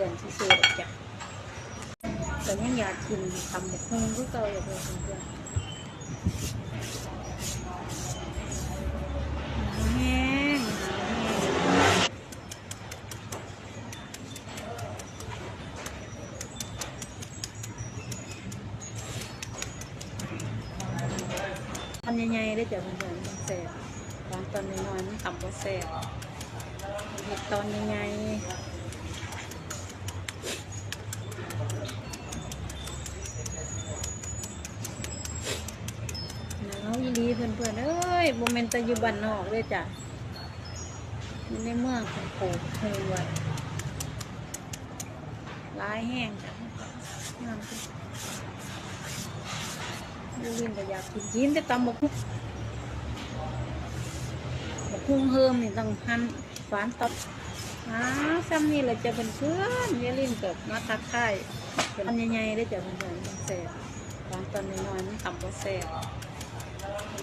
พื่อนที่ซื้อๆจ้ะแต่ยังอยากกินทำแบบฮงก็เก่าอยู่เพื่อนเพื่อนแห้งหนาวแห้งทำยังไงได้จ้ะเพื่อนๆมันแสบตอนตอนน้อยๆมันต่ำกว่าแสบเห็ดตอนยังไง อนเอ้ยโมเมนต์อยู่บ้านนอกเลยจ้ะอยู่ในเมืองของโขกหัวร้ายแห้งจ้ะงามจังลูกลินก็อยากกินกินแต่ตำบกหุ่งบกหุ่งเฮิมนี่ต้องหั่นฝานตับอ้าซ้ำนี่เราจะเป็นเพื่อนยายลินเกิดมาทักทายเป็นใหญ่ๆได้จ้ะเพื่อนๆมันแซ่บตอนตอนน้อยๆมันต่ำกว่าแซ่บ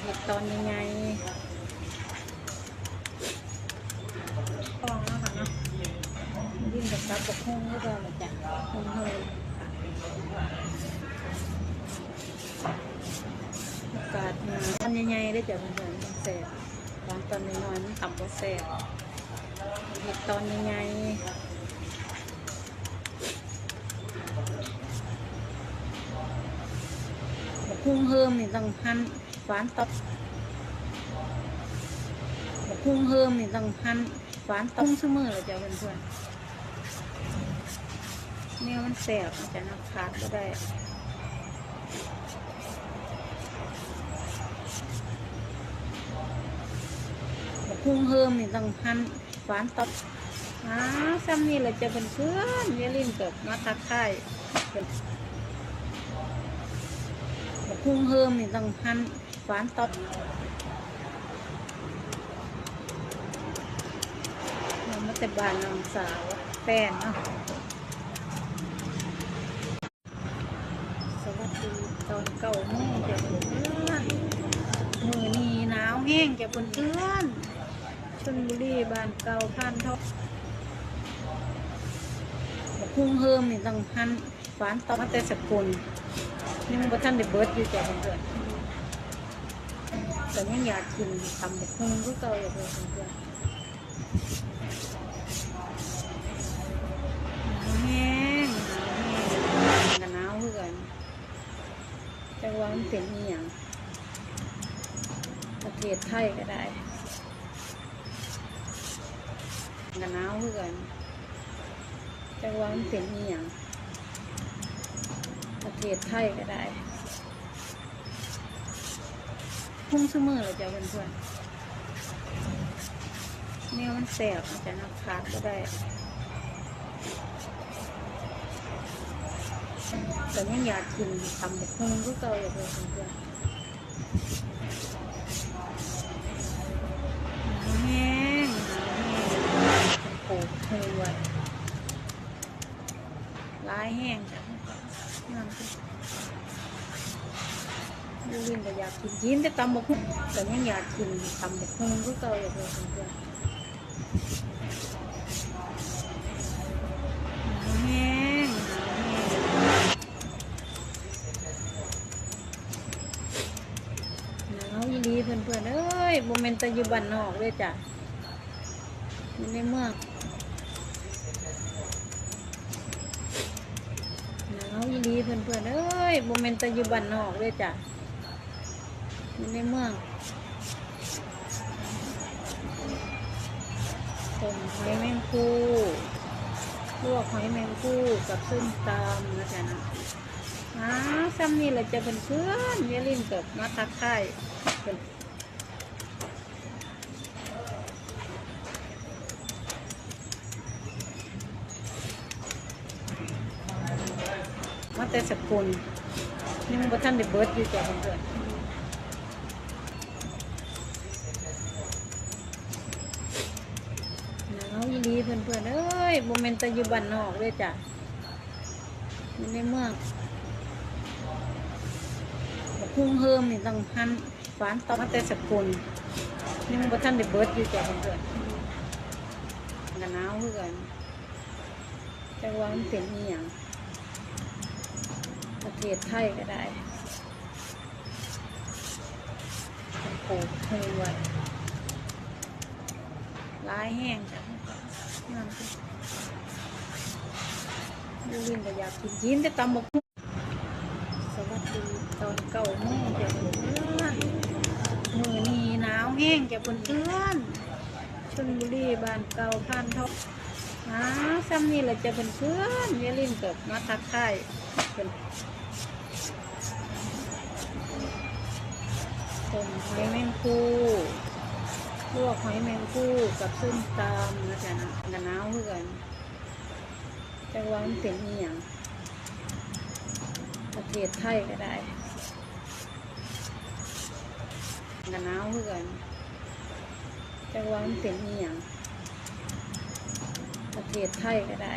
เห็ดตอนยังไงฟองแล้วค่ะเนาะยิ่งกับซับบกฮงก็ได้ละจ้ะฮงเฮยอากาศหนาวตอนยังไงได้จ้ะเพื่อนๆมันแสบตอนตอนน้อยๆมันต่ำกว่าแสบเห็ดตอนยังไง บกฮุงเฮิมนี่ต้องหั่นฝานตับบกฮุงเฮิมนี่ต้องหั่นฝานต้มเสมอเลยจ้ะเพื่อนๆเนี่ยมันแสบมันจะนักขาดก็ได้บกฮุงเฮิมนี่ต้องหั่นฝานตับอ้าซ้ำนี่เราจะเป็นเพื่อนยายลินเกิดมาทักทา ยเป็นบกฮุงเฮิมนี่ต้องหั่นฝานตับเรามาแต่บานน้องสาวแฟนเนาะสวัสดีตอนเก้าโมงจ้ะเพื่อนมือนี้หนาวแห้งจ้ะเพื่อนชนบุรีบ้านเก่าพันทอกบักคุ้งเฮิมนี่ต้องหัน ฝานต่อมาแต่สกุลนี่มันก็ท่านได้เบิดอยู่จ้ะเพื่อนแต่ยังอยากกินทำบักคุ้งก็เก่าอยู่เพื่อนๆแห้งหนาวแห้งกันหนาวเพื่อนแต่ว่ามันเป็นอหย่างประเทศไทยก็ได้กันหนาวเพื่อนแต่ว่ามันเป็นอหย่าง ประเทศไทยก็ได้พุ่งเสมอเลยจ้ะเพื่อนๆเนี่ยมันแสบจะนักขาดก็ได้แต่ยังอยากกินทำแบบฮงก็เก่าอยู่เลยเพื่อนๆหนาวแห้งหนาวแห้งโขกหัว ร้ายแห้งจ้ะงามจังลูกลินก็อยากกินกินแต่ตำบกหุ่งแต่ยังอยากกินทำแบบฮงก็เก่าอยู่เลยเพื่อนๆหนาวแห้งหนาวแห้งหนาวอีหลีเพื่อนเอ้ยโมเมนต์ตะยู่บ้านนอกเลยจ้ะอยู่ในเมือง มีเพื่อนๆเอ้ยโมเมนต์ตะอยู่บ้านนอกเลยจ้ะอยู่ในเมืองต้มหอยแมงคู่ลวกหอยแมงคู่กับส้มตำนะจ๊ะนะอ้าซ้ำนี่เราจะเป็นเพื่อนยายลินเกิดมาทักทายเป็น แต่สกุลนี่มันก็ท่านได้เบิร์ดอยู่จ้ะเพื่อนหนาวอีหลีเพื่อนเอ้ยโมเมนต์ตะอยู่บ้านนอกเลยจ้ะอยู่ในเมืองบกคุ้งเฮิมนี่ต้องหันฝานต่อมาแต่สกุลนี่มันก็ท่านได้เบิร์ดอยู่จ้ะเพื่อนกันหนาวเพื่อนจะว่ามันเป็นอีหยัง ประเทศไทยก็ได้ปลูกเฮงไว้ร้ายแห้งจ้ะนั่นสิดูลินก็อยากกินกินแต่ตำหุ่งสวัสดีตอนเก่าโมงจ้ะเพื่อนมือนีหนาวแห้งจ้ะเพื่อนๆชลบุรีบ้านเก่าพันทอ อ้าวซ้ำนี่เราจะเป็นเพื่อนเยลินกิดมาทักทายเป็นผมหอยแมงคู่ลวกหอยแมงคู่กับส้มตำนะจ๊ะนะกันหนาวเพื่อนจะว่ามันเป็นอีหยังประเทศไทยก็ได้กันหนาวเพื่อนจะว่ามันเป็นอีหยัง เทศไทยก็ได้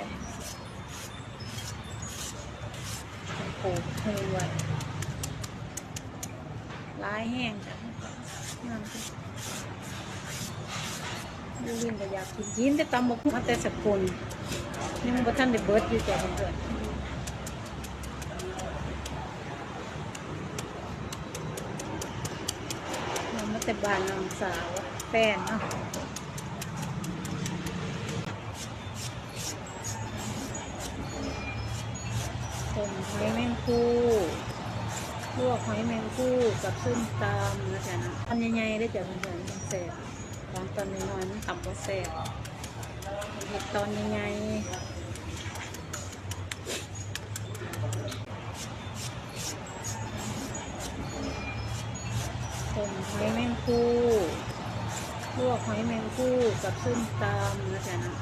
ปลูกเฮงไว้ร้ายแห้งจ้ะนั่นสิดูลินก็อยากกินกินแต่ตำบกหุ่งมาแต่สกุลยังบ่ทันได้เบิดอยู่จ้ะเพื่อนมาแต่บ้านน้องสาวแฟนเนาะ หอยแมงคูลวกหอยแมงคูกับส้มตำนะจ๊ะนะตอนใหญ่ๆได้จ้ะเพื่อนๆแซ่บตอนตอนน้อยๆมันต่ำกว่าแซ่บเห็ดตอนใหญ่ๆผมหอยแมงคูลวกหอยแมงคูกับส้มตำนะจ๊ะนะ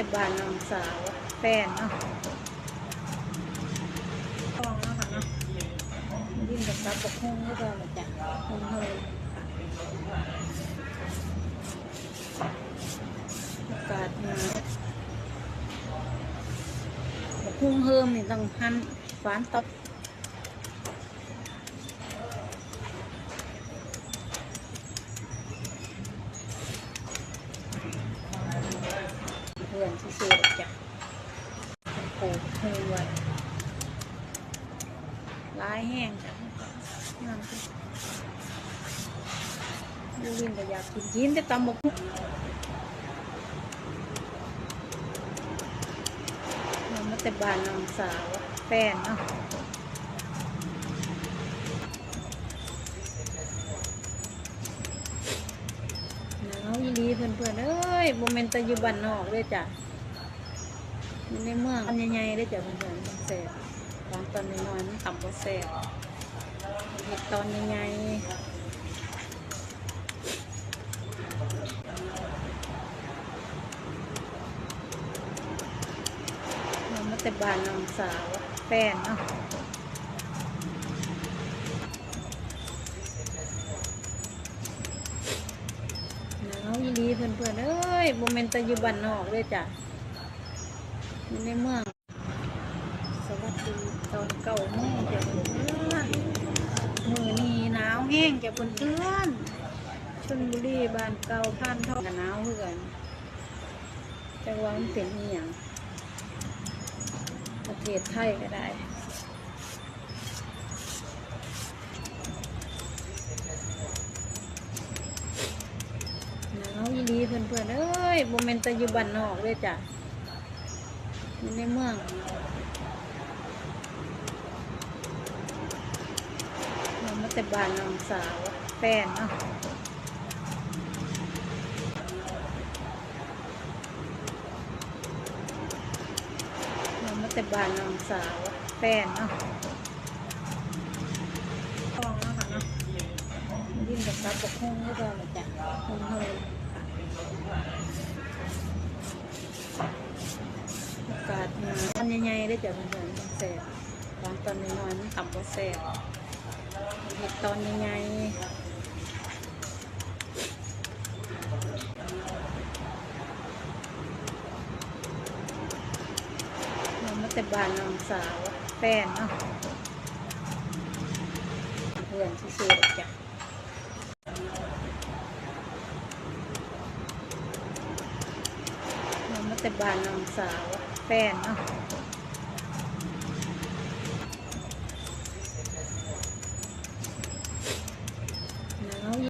เรามาแต่บ้านน้องสาวแฟนเนาะฟองเนาะค่ะเนาะยิ่งกับซับบกฮุ้งก็ได้ละจ้ะฮุ้งเลยอากาศหนาวบกฮุ้งเฮิมนี่ต้องหั่นฟานตบเพื่อนที่ซื้อๆจ้ะปลูกเฮงไว้ร้ายแห้งจ้ะ นั่นสิดูลินก็อยากกินกินแต่ตำบกหุ่งเรามาแต่บ้านน้องสาวแฟนเนาะหนาวอีหลีเพื่อนๆเอ้ยโมเมนต์ตะอยู่บ้านนอกเลยจ้ะอยู่ในเมืองอันใหญ่ๆเลยจ้ะเพื่อนๆมันแซ่บตอนตอนน้อยๆมันต่ำกว่าแซ่บ เห็ดตอนใหญ่ๆเรามาแต่บ้านน้องสาวแฟนเนาะหนาวอีหลีเพื่อนๆเอ้ยโมเมนต์ตะยู่บ้านนอกเลยจ้ะในเมือง สวัสดีตอนเก้าโมงจ้ะเพื่อนๆมือน แห้งจ้ะเพื่อนๆชลบุรีบ้านเก่าพันท่องกันหนาวเพื่อนจะว่ามันเป็นอียงประเทศไทยก็ได้หนาวอีหลีเพื่อนๆเอ้ยโมเมนต์ตะยู่บ้านนอกเลยจ้ะอยู่ในเมือง เรามาแต่บ้านน้องสาวแฟนเนาะเรามาแต่บ้านน้องสาวแฟนเนาะฟองเนาะค่ะเนาะยิ่งกับซับบกฮุ้งก็ได้จ้ะฮุ้งเฮยอากาศหนาวตอนใหญ่ๆได้จ้ะเพื่อนๆแซ่บตอนตอนน้อยๆมันต่ำกว่าแซ่บ เห็ดตอนยังไงเรามาแต่บานน้องสาวแฟนเนาะเพื่อนที่ซื้อจ้ะเรามาแต่บานน้องสาวแฟนเนาะ